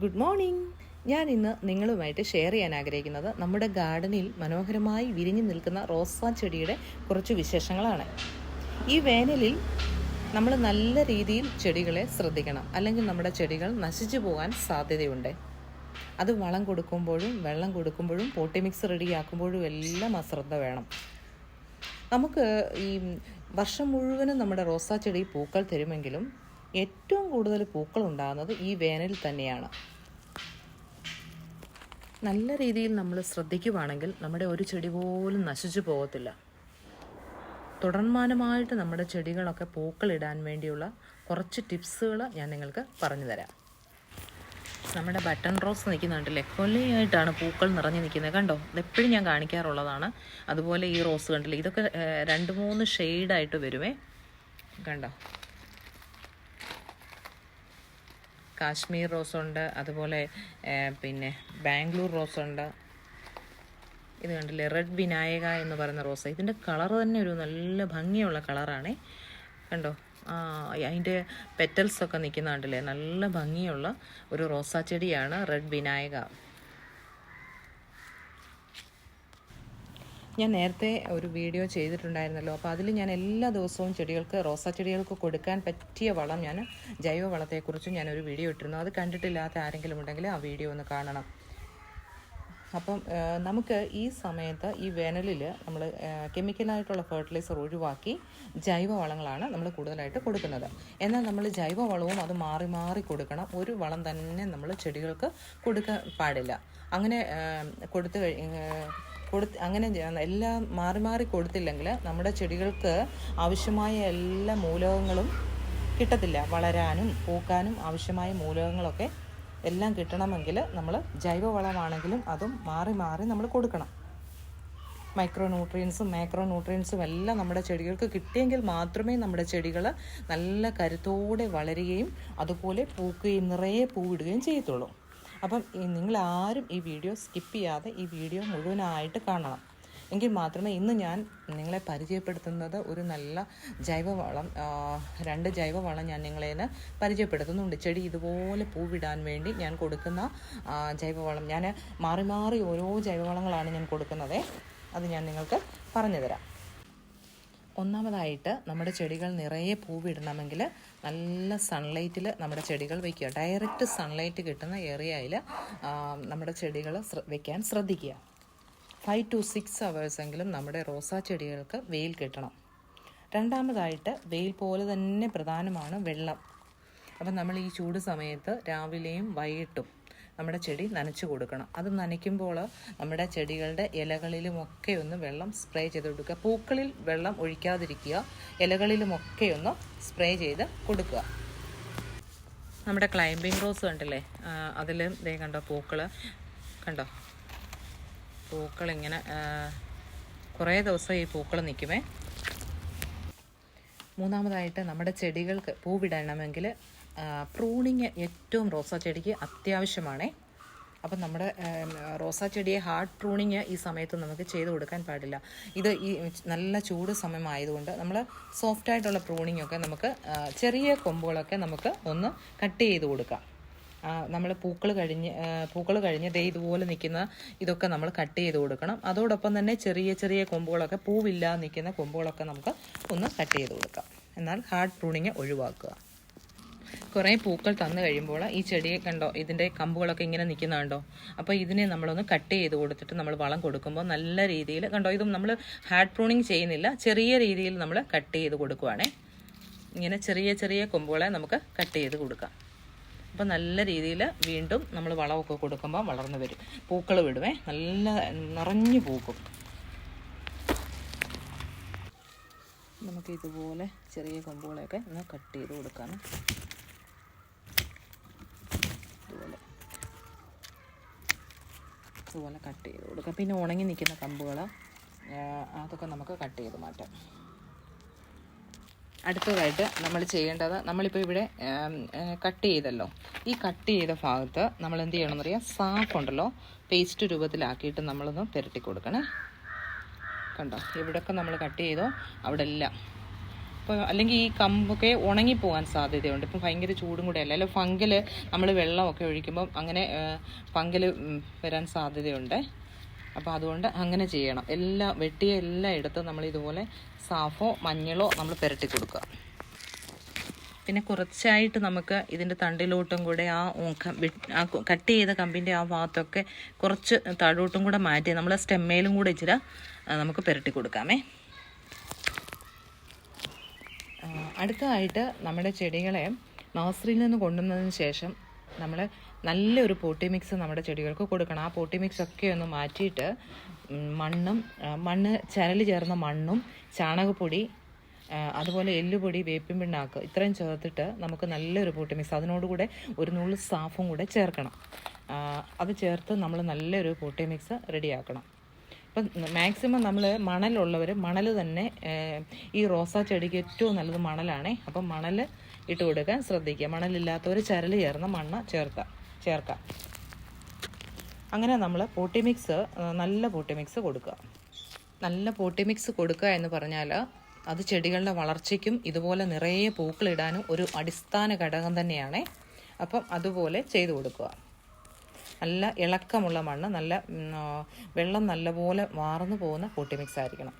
Good morning ഞാൻ ഇന്ന് നിങ്ങളുമായിട്ട് ഷെയർ ചെയ്യാൻ ആഗ്രഹിക്കുന്നത് നമ്മുടെ ഗാർഡനിൽ മനോഹരമായി വിരിഞ്ഞു നിൽക്കുന്ന റോസാ ചെടിയുടെ കുറച്ച് വിശേഷങ്ങളാണ്. ഈ വേനലിൽ നമ്മൾ നല്ല രീതിയിൽ ചെടികളെ ശ്രദ്ധിക്കണം. അല്ലെങ്കിൽ നമ്മുടെ ചെടികൾ നശിച്ചു പോകാൻ സാധ്യതയുണ്ട്. അത് വളം കൊടുക്കുമ്പോഴും വെള്ളം കൊടുക്കുമ്പോഴും പോട്ടി മിക്സ് റെഡിയാക്കുമ്പോഴും എല്ലാം അശ്രദ്ധ വേണം. നമുക്ക് ഈ വർഷം മുഴുവനും നമ്മുടെ റോസാ ചെടി പൂക്കൾ തരുമെങ്കിലും ഏറ്റവും കൂടുതൽ പൂക്കൾ ഉണ്ടാകുന്നത് ഈ വേനലിൽ തന്നെയാണ്. നല്ല രീതിയിൽ നമ്മൾ ശ്രദ്ധിക്കുവാണെങ്കിൽ നമ്മുടെ ഒരു ചെടി പോലും നശിച്ചു പോകത്തില്ല. തുടർമാനമായിട്ട് നമ്മുടെ ചെടികളൊക്കെ പൂക്കൾ ഇടാൻ വേണ്ടിയുള്ള കുറച്ച് ടിപ്സുകൾ ഞാൻ നിങ്ങൾക്ക് പറഞ്ഞു തരാം. നമ്മുടെ ബട്ടൺ റോസ് നിൽക്കുന്നുണ്ടല്ലേ? കൊല്ലയായിട്ടാണ് പൂക്കൾ നിറഞ്ഞു നിൽക്കുന്നത്. കണ്ടോ? അതെപ്പോഴും ഞാൻ കാണിക്കാറുള്ളതാണ്. അതുപോലെ ഈ റോസ് കണ്ടില്ലേ? ഇതൊക്കെ രണ്ട് മൂന്ന് ഷെയ്ഡായിട്ട് വരുമേ. കണ്ടോ? കാശ്മീർ റോസുണ്ട് അതുപോലെ പിന്നെ ബാംഗ്ലൂർ റോസുണ്ട്. ഇത് കണ്ടില്ലേ റെഡ് വിനായക എന്ന് പറയുന്ന റോസ്. ഇതിന്റെ കളർ തന്നെ ഒരു നല്ല ഭംഗിയുള്ള കളറാണേ. കണ്ടോ? അതിന്റെ പെറ്റൽസൊക്കെ നിൽക്കുന്ന കണ്ടില്ലേ നല്ല ഭംഗിയുള്ള ഒരു റോസാ ചെടിയാണ് റെഡ് വിനായക. ഞാൻ നേരത്തെ ഒരു വീഡിയോ ചെയ്തിട്ടുണ്ടായിരുന്നല്ലോ. അപ്പോൾ അതിൽ ഞാൻ എല്ലാ ദിവസവും ചെടികൾക്ക് റോസാ ചെടികൾക്ക് കൊടുക്കാൻ പറ്റിയ വളം ഞാൻ ജൈവ വളത്തെക്കുറിച്ചും ഒരു വീഡിയോ ഇട്ടിരുന്നു. അത് കണ്ടിട്ടില്ലാത്ത ആരെങ്കിലും ഉണ്ടെങ്കിൽ ആ വീഡിയോ ഒന്ന് കാണണം. അപ്പം നമുക്ക് ഈ സമയത്ത് ഈ വേനലിൽ നമ്മൾ കെമിക്കലായിട്ടുള്ള ഫെർട്ടിലൈസർ ഒഴിവാക്കി ജൈവ വളങ്ങളാണ് നമ്മൾ കൂടുതലായിട്ട് കൊടുക്കുന്നത്. എന്നാൽ നമ്മൾ ജൈവ വളവും അത് മാറി മാറി കൊടുക്കണം. ഒരു വളം തന്നെ നമ്മൾ ചെടികൾക്ക് കൊടുക്കാൻ പാടില്ല. അങ്ങനെ കൊടുത്തു കഴി കൊടുത്ത് അങ്ങനെ. എല്ലാം മാറി മാറി കൊടുത്തില്ലെങ്കിൽ നമ്മുടെ ചെടികൾക്ക് ആവശ്യമായ എല്ലാ മൂലകങ്ങളും കിട്ടത്തില്ല വളരാനും പൂക്കാനും ആവശ്യമായ മൂലകങ്ങളൊക്കെ എല്ലാം കിട്ടണമെങ്കിൽ നമ്മൾ ജൈവവളമാണെങ്കിലും അതും മാറി മാറി നമ്മൾ കൊടുക്കണം മൈക്രോ ന്യൂട്രിയൻസും മാക്രോ ന്യൂട്രിയൻസും എല്ലാം നമ്മുടെ ചെടികൾക്ക് കിട്ടിയെങ്കിൽ മാത്രമേ നമ്മുടെ ചെടികൾ നല്ല കരുത്തോടെ വളരുകയും അതുപോലെ പൂക്കുകയും നിറയെ പൂവിടുകയും ചെയ്യത്തുള്ളൂ അപ്പം നിങ്ങൾ ആരും ഈ വീഡിയോ സ്കിപ്പ് ചെയ്യാതെ ഈ വീഡിയോ മുഴുവനായിട്ട് കാണണം. എങ്കിൽ മാത്രമേ ഇന്ന് ഞാൻ നിങ്ങളെ പരിചയപ്പെടുത്തുന്നത് ഒരു നല്ല ജൈവവളം രണ്ട് ജൈവവളം ഞാൻ നിങ്ങളെ പരിചയപ്പെടുത്തുന്നുണ്ട്. ചെടി ഇതുപോലെ പൂവിടാൻ വേണ്ടി ഞാൻ കൊടുക്കുന്ന ജൈവവളം. ഞാൻ മാറി മാറി ഓരോ ജൈവവളങ്ങളാണ് ഞാൻ കൊടുക്കുന്നത്. അത് ഞാൻ നിങ്ങൾക്ക് പറഞ്ഞു തരാം ഒന്നാമതായിട്ട് നമ്മുടെ ചെടികൾ നിറയെ പൂവിടണമെങ്കിൽ നല്ല സൺലൈറ്റിൽ നമ്മുടെ ചെടികൾ വയ്ക്കുക. ഡയറക്റ്റ് സൺലൈറ്റ് കിട്ടുന്ന ഏരിയയിൽ നമ്മുടെ ചെടികൾ വെക്കാൻ ശ്രദ്ധിക്കുക. ഫൈവ് ടു സിക്സ് എങ്കിലും നമ്മുടെ റോസാ ചെടികൾക്ക് വെയിൽ കിട്ടണം. രണ്ടാമതായിട്ട് വെയിൽ പോലെ തന്നെ പ്രധാനമാണ് വെള്ളം. അപ്പം നമ്മൾ ഈ ചൂട് സമയത്ത് രാവിലെയും വൈകിട്ടും നമ്മുടെ ചെടി നനച്ചു കൊടുക്കണം. അത് നനയ്ക്കുമ്പോൾ നമ്മുടെ ചെടികളുടെ ഇലകളിലുമൊക്കെ ഒന്ന് വെള്ളം സ്പ്രേ ചെയ്ത് കൊടുക്കുക. പൂക്കളിൽ വെള്ളം ഒഴിക്കാതിരിക്കുക. ഇലകളിലുമൊക്കെ ഒന്ന് സ്പ്രേ ചെയ്ത് കൊടുക്കുക. നമ്മുടെ ക്ലൈംബിംഗ് റോസ് കണ്ടില്ലേ? അതിൽ ദേ കണ്ടോ പൂക്കൾ കണ്ടോ? പൂക്കൾ ഇങ്ങനെ കുറേ ദിവസം ഈ പൂക്കൾ നിൽക്കുമേ. മൂന്നാമതായിട്ട് നമ്മുടെ ചെടികൾക്ക് പൂവിടണമെങ്കിൽ പ്രൂണിങ് ഏറ്റവും റോസാ ചെടിക്ക് അത്യാവശ്യമാണേ. അപ്പം നമ്മുടെ റോസാ ചെടിയെ ഹാർഡ് പ്രൂണിങ് ഈ സമയത്ത് നമുക്ക് ചെയ്ത് കൊടുക്കാൻ പാടില്ല. ഇത് ഈ നല്ല ചൂട് സമയമായതുകൊണ്ട് നമ്മൾ സോഫ്റ്റ് ആയിട്ടുള്ള പ്രൂണിങ് ഒക്കെ നമുക്ക് ചെറിയ കൊമ്പുകളൊക്കെ നമുക്ക് ഒന്ന് കട്ട് ചെയ്ത് കൊടുക്കാം. നമ്മൾ പൂക്കൾ കഴിഞ്ഞ് പൂക്കൾ കഴിഞ്ഞ് ദേ ഇതുപോലെ നിൽക്കുന്ന ഇതൊക്കെ നമ്മൾ കട്ട് ചെയ്ത് കൊടുക്കണം. അതോടൊപ്പം തന്നെ ചെറിയ ചെറിയ കൊമ്പുകളൊക്കെ പൂവില്ലാതെ നിൽക്കുന്ന കൊമ്പുകളൊക്കെ നമുക്ക് ഒന്ന് കട്ട് ചെയ്ത് കൊടുക്കാം. എന്നാൽ ഹാർഡ് പ്രൂണിങ് ഒഴിവാക്കുക. കുറേ പൂക്കൾ തന്നു കഴിയുമ്പോൾ ഈ ചെടിയെ കണ്ടോ ഇതിന്റെ കമ്പുകളൊക്കെ ഇങ്ങനെ നിൽക്കുന്ന കണ്ടോ? അപ്പോൾ ഇതിനെ നമ്മളൊന്ന് കട്ട് ചെയ്ത് കൊടുത്തിട്ട് നമ്മൾ വളം കൊടുക്കുമ്പോൾ നല്ല രീതിയിൽ കണ്ടോ ഇതും നമ്മൾ ഹാർഡ് പ്രൂണിങ് ചെയ്യുന്നില്ല ചെറിയ രീതിയിൽ നമ്മൾ കട്ട് ചെയ്ത് കൊടുക്കുവാണേ. ഇങ്ങനെ ചെറിയ ചെറിയ കൊമ്പുകളെ നമുക്ക് കട്ട് ചെയ്ത് കൊടുക്കാം. അപ്പോൾ നല്ല രീതിയിൽ വീണ്ടും നമ്മൾ വളമൊക്കെ കൊടുക്കുമ്പോൾ വളർന്നു വരും. പൂക്കൾ വിടുവേ നല്ല നിറഞ്ഞു പൂക്കും. നമുക്ക് ഇതുപോലെ ചെറിയ കൊമ്പുകളെയൊക്കെ ഒന്ന് കട്ട് ചെയ്ത് കൊടുക്കാം ഇതുപോലെ ഇതുപോലെ കട്ട് ചെയ്ത് കൊടുക്കാം. പിന്നെ ഉണങ്ങി നിൽക്കുന്ന കമ്പുകൾ അതൊക്കെ നമുക്ക് കട്ട് ചെയ്ത് മാറ്റാം. അടുത്തതായിട്ട് നമ്മൾ ചെയ്യേണ്ടത് നമ്മളിപ്പോൾ ഇവിടെ കട്ട് ചെയ്തല്ലോ. ഈ കട്ട് ചെയ്ത ഭാഗത്ത് നമ്മൾ എന്ത് ചെയ്യണമെന്ന് അറിയാം സാഫ് പേസ്റ്റ് രൂപത്തിലാക്കിയിട്ട് നമ്മളൊന്ന് പുരട്ടി കൊടുക്കണേ. കണ്ടോ? ഇവിടെയൊക്കെ നമ്മൾ കട്ട് ചെയ്തോ? അവിടെ എല്ലാം. അപ്പോൾ അല്ലെങ്കിൽ ഈ കമ്പൊക്കെ ഉണങ്ങിപ്പോകാൻ സാധ്യതയുണ്ട്. ഇപ്പം ഭയങ്കര ചൂടും കൂടെ അല്ല? അല്ലെങ്കിൽ ഫംഗൽ നമ്മൾ വെള്ളമൊക്കെ ഒഴിക്കുമ്പം അങ്ങനെ ഫംഗൽ വരാൻ സാധ്യതയുണ്ട്. അപ്പോൾ അതുകൊണ്ട് അങ്ങനെ ചെയ്യണം. എല്ലാ വെട്ടിയ എല്ലാ ഇടത്തും നമ്മൾ ഇതുപോലെ സാഫോ മഞ്ഞളോ നമ്മൾ പുരട്ടി കൊടുക്കുക. പിന്നെ കുറച്ചായിട്ട് നമുക്ക് ഇതിന്റെ തണ്ടിലോട്ടും കൂടെ ആ കട്ട് ചെയ്ത കമ്പിന്റെ ആ ഭാഗത്തൊക്കെ കുറച്ച് താഴോട്ടും കൂടെ മാറ്റി നമ്മൾ സ്റ്റെമ്മയിലും കൂടെ ഇച്ചിരി നമുക്ക് പുരട്ടി കൊടുക്കാമേ ആ, അടുത്തതായിട്ട് നമ്മുടെ ചെടികളെ നഴ്സറിയിൽ നിന്ന് കൊണ്ടുവന്നതിന് ശേഷം നമ്മൾ നല്ലൊരു പോട്ടി മിക്സ് നമ്മുടെ ചെടികൾക്ക് കൊടുക്കണം. ആ പോട്ടി മിക്സ് ഒക്കെ ഒന്ന് മാറ്റിയിട്ട് മണ്ണും മണ്ണ് ചരൽ ചേർന്ന മണ്ണും ചാണകപ്പൊടി അതുപോലെ എല്ലുപൊടി വേപ്പിൻ പിണ്ണാക്ക് ഇത്രയും ചേർത്തിട്ട് നമുക്ക് നല്ലൊരു പോട്ടി മിക്സ് അതിനോടുകൂടെ ഒരു നുള്ളു സാഫും കൂടെ ചേർക്കണം. അത് ചേർത്ത് നമ്മൾ നല്ലൊരു പോട്ടി മിക്സ് റെഡിയാക്കണം. ഇപ്പം മാക്സിമം നമ്മൾ മണലുള്ളവർ മണൽ തന്നെ ഈ റോസാ ചെടിക്ക് ഏറ്റവും നല്ലത് മണലാണേ. അപ്പം മണൽ ഇട്ട് കൊടുക്കാൻ ശ്രദ്ധിക്കുക. മണലില്ലാത്തവർ ചരൽ ചേർന്ന മണ്ണ് ചേർക്കാം ചേർക്കാം. അങ്ങനെ നമ്മൾ പോട്ടി മിക്സ് നല്ല പോട്ടി മിക്സ് കൊടുക്കുക. നല്ല പോട്ടി മിക്സ് കൊടുക്കുക എന്ന് പറഞ്ഞാൽ അത് ചെടികളുടെ വളർച്ചയ്ക്കും ഇതുപോലെ നിറയെ പൂക്കളിടാനും ഒരു അടിസ്ഥാന ഘടകം തന്നെയാണ്. അപ്പം അതുപോലെ ചെയ്തു കൊടുക്കുക. നല്ല ഇളക്കമുള്ള മണ്ണ് നല്ല വെള്ളം നല്ലപോലെ വാർന്നു പോകുന്ന കൂട്ടി മിക്സ് ആയിരിക്കണം.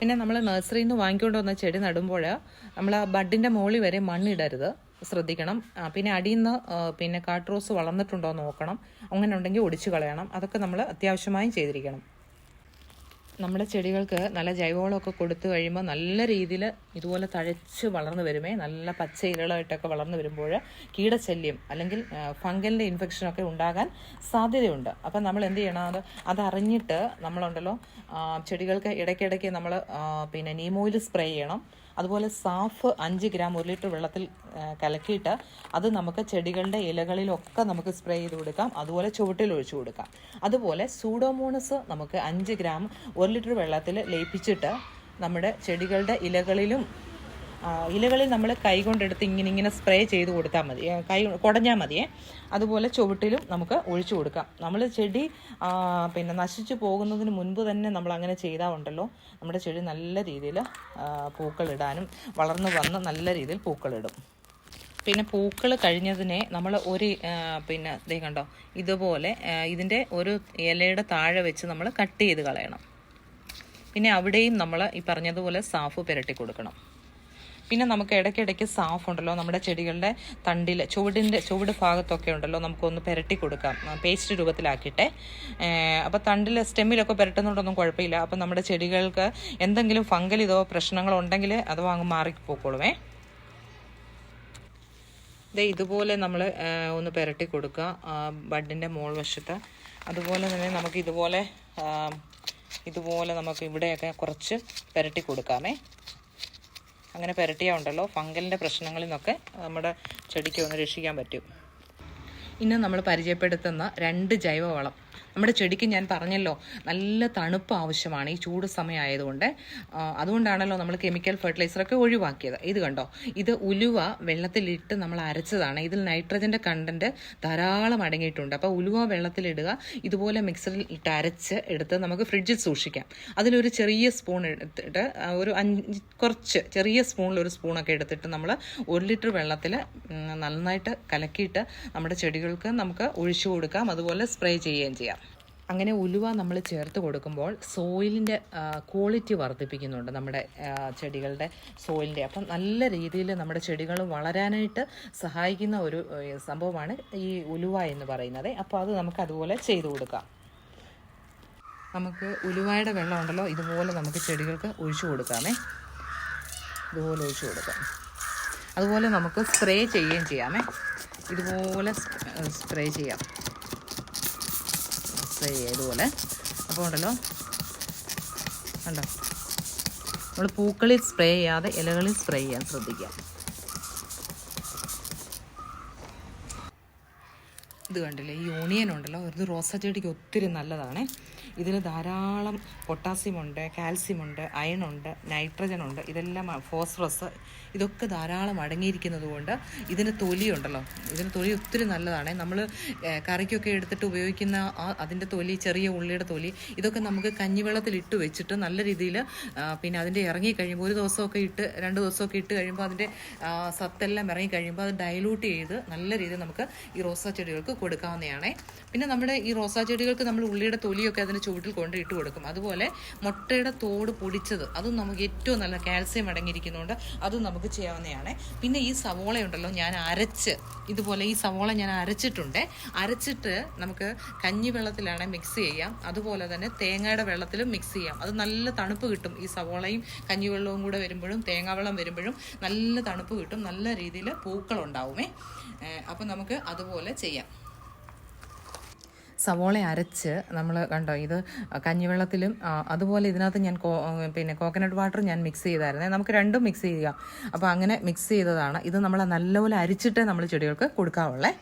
പിന്നെ നമ്മൾ നഴ്സറിയിൽ നിന്ന് വാങ്ങിക്കൊണ്ട് വന്ന ചെടി നടുമ്പോൾ നമ്മൾ ആ ബഡിന്റെ മുകളിൽ വരെ മണ്ണിടരുത്. ശ്രദ്ധിക്കണം. പിന്നെ അടിയിൽ നിന്ന് പിന്നെ കാട്ടുറോസ് വളർന്നിട്ടുണ്ടോ നോക്കണം. അങ്ങനെ ഉണ്ടെങ്കിൽ ഒടിച്ചു കളയണം. അതൊക്കെ നമ്മൾ അത്യാവശ്യമായും ചെയ്തിരിക്കണം. നമ്മുടെ ചെടികൾക്ക് നല്ല ജൈവവളമൊക്കെ കൊടുത്തു കഴിയുമ്പോൾ നല്ല രീതിയിൽ ഇതുപോലെ തഴച്ച് വളർന്നു വരുമേ. നല്ല പച്ച ഇലകളായിട്ടൊക്കെ വളർന്നു വരുമ്പോൾ കീടശല്യം അല്ലെങ്കിൽ ഫംഗലിന്റെ ഇൻഫെക്ഷനൊക്കെ ഉണ്ടാകാൻ സാധ്യതയുണ്ട്. അപ്പം നമ്മൾ എന്ത് ചെയ്യണം? അത് അതറിഞ്ഞിട്ട് നമ്മളുണ്ടല്ലോ ചെടികൾക്ക് ഇടയ്ക്കിടയ്ക്ക് നമ്മൾ പിന്നെ നീമോയിൽ സ്പ്രേ ചെയ്യണം. അതുപോലെ സാഫ് അഞ്ച് ഗ്രാം ഒരു ലിറ്റർ വെള്ളത്തിൽ കലക്കിയിട്ട് അത് നമുക്ക് ചെടികളുടെ ഇലകളിലൊക്കെ നമുക്ക് സ്പ്രേ ചെയ്ത് കൊടുക്കാം. അതുപോലെ ചുവട്ടിൽ ഒഴിച്ചു കൊടുക്കാം. അതുപോലെ സൂഡോമോണസ് നമുക്ക് അഞ്ച് ഗ്രാം ഒരു ലിറ്റർ വെള്ളത്തിൽ ലയിപ്പിച്ചിട്ട് നമ്മുടെ ചെടികളുടെ ഇലകളിലും ഇലകളിൽ നമ്മൾ കൈ കൊണ്ടെടുത്ത് ഇങ്ങനെ ഇങ്ങനെ സ്പ്രേ ചെയ്ത് കൊടുത്താൽ മതി. കൈ കുടഞ്ഞാൽ മതിയേ അതുപോലെ ചുവട്ടിലും നമുക്ക് ഒഴിച്ചു കൊടുക്കാം. നമ്മൾ ചെടി പിന്നെ നശിച്ചു പോകുന്നതിന് മുൻപ് തന്നെ നമ്മൾ അങ്ങനെ ചെയ്താൽ ഉണ്ടല്ലോ. നമ്മുടെ ചെടി നല്ല രീതിയിൽ പൂക്കളിടാനും വളർന്നു വന്ന് നല്ല രീതിയിൽ പൂക്കളിടും. പിന്നെ പൂക്കൾ കഴിഞ്ഞതിനെ നമ്മൾ ഒരു പിന്നെ ദേ കണ്ടോ ഇതുപോലെ ഇതിന്റെ ഒരു ഇലയുടെ താഴെ വെച്ച് നമ്മൾ കട്ട് ചെയ്ത് കളയണം. പിന്നെ അവിടെയും നമ്മൾ ഈ പറഞ്ഞതുപോലെ സാഫ് പുരട്ടി കൊടുക്കണം. പിന്നെ നമുക്ക് ഇടയ്ക്കിടയ്ക്ക് സാഫ് ഉണ്ടല്ലോ നമ്മുടെ ചെടികളുടെ തണ്ടിൽ ചുവടിന്റെ ചുവട് ഭാഗത്തൊക്കെ ഉണ്ടല്ലോ നമുക്കൊന്ന് പുരട്ടി കൊടുക്കാം. പേസ്റ്റ് രൂപത്തിലാക്കിയിട്ട്. അപ്പോൾ തണ്ടിൽ സ്റ്റെമ്മിലൊക്കെ പുരട്ടുന്നുണ്ടൊന്നും കുഴപ്പമില്ല. അപ്പോൾ നമ്മുടെ ചെടികൾക്ക് എന്തെങ്കിലും ഫംഗൽ ഇതോ പ്രശ്നങ്ങളോ ഉണ്ടെങ്കിൽ അത് അങ്ങ് മാറിപ്പോക്കോളുമേ ദേ ഇതുപോലെ നമ്മൾ ഒന്ന് പുരട്ടി കൊടുക്കുക. ബഡിന്റെ മോൾ വശത്ത്. അതുപോലെ തന്നെ നമുക്ക് ഇതുപോലെ ഇതുപോലെ നമുക്ക് ഇവിടെയൊക്കെ കുറച്ച് പുരട്ടി കൊടുക്കാമേ. അങ്ങനെ പുരട്ടിയാൽ ഉണ്ടല്ലോ. ഫംഗലിന്റെ പ്രശ്നങ്ങളിൽ നിന്നൊക്കെ നമ്മുടെ ചെടിക്ക് ഒന്ന് രക്ഷിക്കാൻ പറ്റും. ഇന്ന് നമ്മൾ പരിചയപ്പെടുത്തുന്ന രണ്ട് ജൈവവളം. നമ്മുടെ ചെടിക്ക് ഞാൻ പറഞ്ഞല്ലോ നല്ല തണുപ്പ് ആവശ്യമാണ്. ഈ ചൂട് സമയമായതുകൊണ്ട് അതുകൊണ്ടാണല്ലോ നമ്മൾ കെമിക്കൽ ഫെർട്ടിലൈസറൊക്കെ ഒഴിവാക്കിയത്. ഇത് കണ്ടോ? ഇത് ഉലുവ വെള്ളത്തിലിട്ട് നമ്മൾ അരച്ചതാണ്. ഇതിൽ നൈട്രജന്റെ കണ്ടന്റ് ധാരാളം അടങ്ങിയിട്ടുണ്ട്. അപ്പോൾ ഉലുവ വെള്ളത്തിലിടുക ഇതുപോലെ മിക്സറിൽ ഇട്ട് അരച്ച് എടുത്ത് നമുക്ക് ഫ്രിഡ്ജിൽ സൂക്ഷിക്കാം. അതിലൊരു ചെറിയ സ്പൂൺ എടുത്തിട്ട് ഒരു അഞ്ച് കുറച്ച് ചെറിയ സ്പൂണിൽ ഒരു സ്പൂണൊക്കെ എടുത്തിട്ട് നമ്മൾ ഒരു ലിറ്റർ വെള്ളത്തിൽ നന്നായിട്ട് കലക്കിയിട്ട് നമ്മുടെ ചെടികൾക്ക് നമുക്ക് ഒഴിച്ചു കൊടുക്കാം. അതുപോലെ സ്പ്രേ ചെയ്യുകയും ചെയ്യാം. അങ്ങനെ ഉലുവ നമ്മൾ ചേർത്ത് കൊടുക്കുമ്പോൾ സോയിലിന്റെ ക്വാളിറ്റി വർദ്ധിപ്പിക്കുന്നുണ്ട് നമ്മുടെ ചെടികളുടെ സോയിലിന്റെ. അപ്പം നല്ല രീതിയിൽ നമ്മുടെ ചെടികൾ വളരാനായിട്ട് സഹായിക്കുന്ന ഒരു സംഭവമാണ് ഈ ഉലുവ എന്ന് പറയുന്നത്. അപ്പോൾ അത് നമുക്ക് അതുപോലെ ചെയ്തു കൊടുക്കാം. നമുക്ക് ഉലുവായുടെ വെള്ളം ഉണ്ടല്ലോ ഇതുപോലെ നമുക്ക് ചെടികൾക്ക് ഒഴിച്ചു കൊടുക്കാമേ. ഇതുപോലെ ഒഴിച്ചു കൊടുക്കാം. അതുപോലെ നമുക്ക് സ്പ്രേ ചെയ്യുകയും ചെയ്യാമേ. ഇതുപോലെ സ്പ്രേ ചെയ്യാം. സ്പ്രേ ചെയ്യാം ഇതുപോലെ അപ്പോൾ ഉണ്ടല്ലോ. കണ്ടോ? നമ്മൾ പൂക്കളിൽ സ്പ്രേ ചെയ്യാതെ ഇലകളിൽ സ്പ്രേ ചെയ്യാൻ ശ്രദ്ധിക്കുക. ഇത് കണ്ടില്ലേ? ഈ ഓണിയൻ ഉണ്ടല്ലോ. ഇത് റോസാ ചെടിക്ക് ഒത്തിരി നല്ലതാണ്. ഇതിൽ ധാരാളം പൊട്ടാസ്യം ഉണ്ട് കാൽസ്യം ഉണ്ട് അയണുണ്ട് നൈട്രജൻ ഉണ്ട് ഇതെല്ലാം ഫോസ്ഫറസ് ഇതൊക്കെ ധാരാളം അടങ്ങിയിരിക്കുന്നത് കൊണ്ട് ഇതിന് തൊലിയുണ്ടല്ലോ ഇതിന് തൊലി ഒത്തിരി നല്ലതാണ്. നമ്മൾ കറിക്കൊക്കെ എടുത്തിട്ട് ഉപയോഗിക്കുന്ന അതിന്റെ തൊലി ചെറിയ ഉള്ളിയുടെ തൊലി ഇതൊക്കെ നമുക്ക് കഞ്ഞിവെള്ളത്തിൽ ഇട്ട് വെച്ചിട്ട് നല്ല രീതിയിൽ പിന്നെ അതിന്റെ ഇറങ്ങി കഴിയുമ്പോൾ ഒരു ദിവസമൊക്കെ ഇട്ട് രണ്ട് ദിവസമൊക്കെ ഇട്ട് കഴിയുമ്പോൾ അതിന്റെ സത്തെല്ലാം ഇറങ്ങി കഴിയുമ്പോൾ അത് ഡൈലൂട്ട് ചെയ്ത് നല്ല രീതിയിൽ നമുക്ക് ഈ റോസാ ചെടികൾക്ക് കൊടുക്കാവുന്നതാണ്. പിന്നെ നമ്മുടെ ഈ റോസാ ചെടികൾക്ക് നമ്മൾ ഉള്ളിയുടെ തൊലിയൊക്കെ അതിന് ചുവട്ടിൽ കൊണ്ട് ഇട്ട് കൊടുക്കും. അതുപോലെ മുട്ടയുടെ തോട് പൊടിച്ചത് അതും നമുക്ക് ഏറ്റവും നല്ല കാൽസ്യം അടങ്ങിയിരിക്കുന്നതുകൊണ്ട് അതും നമുക്ക് ചെയ്യാവുന്നതാണ്. പിന്നെ ഈ സവോള ഉണ്ടല്ലോ ഞാൻ അരച്ച് ഇതുപോലെ ഈ സവോള ഞാൻ അരച്ചിട്ടുണ്ട്. അരച്ചിട്ട് നമുക്ക് കഞ്ഞി വെള്ളത്തിലാണ് മിക്സ് ചെയ്യാം. അതുപോലെ തന്നെ തേങ്ങയുടെ വെള്ളത്തിലും മിക്സ് ചെയ്യാം. അത് നല്ല തണുപ്പ് കിട്ടും. ഈ സവോളയും കഞ്ഞിവെള്ളവും കൂടെ വരുമ്പോഴും തേങ്ങാവെള്ളം വരുമ്പോഴും നല്ല തണുപ്പ് കിട്ടും. നല്ല രീതിയിൽ പൂക്കളുണ്ടാവുമേ. അപ്പം നമുക്ക് അതുപോലെ ചെയ്യാം. സവോള അരച്ച് നമ്മൾ കണ്ടോ ഇത് കഞ്ഞിവെള്ളത്തിലും അതുപോലെ ഇതിനകത്ത് ഞാൻ പിന്നെ കോക്കനട്ട് വാട്ടർ ഞാൻ മിക്സ് ചെയ്തായിരുന്നേ. നമുക്ക് രണ്ടും മിക്സ് ചെയ്യുക. അപ്പോൾ അങ്ങനെ മിക്സ് ചെയ്തതാണ്. ഇത് നമ്മൾ നല്ലപോലെ അരിച്ചിട്ടേ നമ്മൾ ചെടികൾക്ക് കൊടുക്കാവുള്ളേ.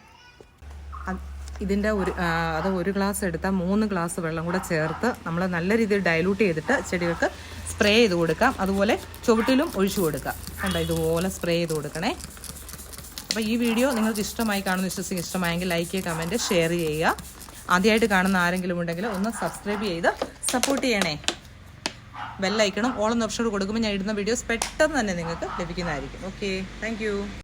ഇതിന്റെ ഒരു അത് ഒരു ഗ്ലാസ് എടുത്താൽ മൂന്ന് ഗ്ലാസ് വെള്ളം കൂടെ ചേർത്ത് നമ്മൾ നല്ല രീതിയിൽ ഡൈലൂട്ട് ചെയ്തിട്ട് ചെടികൾക്ക് സ്പ്രേ ചെയ്ത് കൊടുക്കാം. അതുപോലെ ചുവട്ടിലും ഒഴിച്ചു കൊടുക്കാം. കണ്ടോ ഇതുപോലെ സ്പ്രേ ചെയ്ത് കൊടുക്കണേ. അപ്പോൾ ഈ വീഡിയോ നിങ്ങൾക്ക് ഇഷ്ടമായി കാണുന്ന വിശ്വസിക്കും ഇഷ്ടമായെങ്കിൽ ലൈക്ക് കമന്റ് ഷെയർ ചെയ്യുക. ആദ്യമായിട്ട് കാണുന്ന ആരെങ്കിലും ഉണ്ടെങ്കിൽ ഒന്ന് സബ്സ്ക്രൈബ് ചെയ്ത് സപ്പോർട്ട് ചെയ്യണേ. ബെല്ലൈക്കണം ഓളം ഓപ്ഷൻ കൊടുക്കുമ്പോൾ ഞാൻ ഇടുന്ന വീഡിയോസ് പെട്ടെന്ന് തന്നെ നിങ്ങൾക്ക് ലഭിക്കുന്നതായിരിക്കും. Okay thank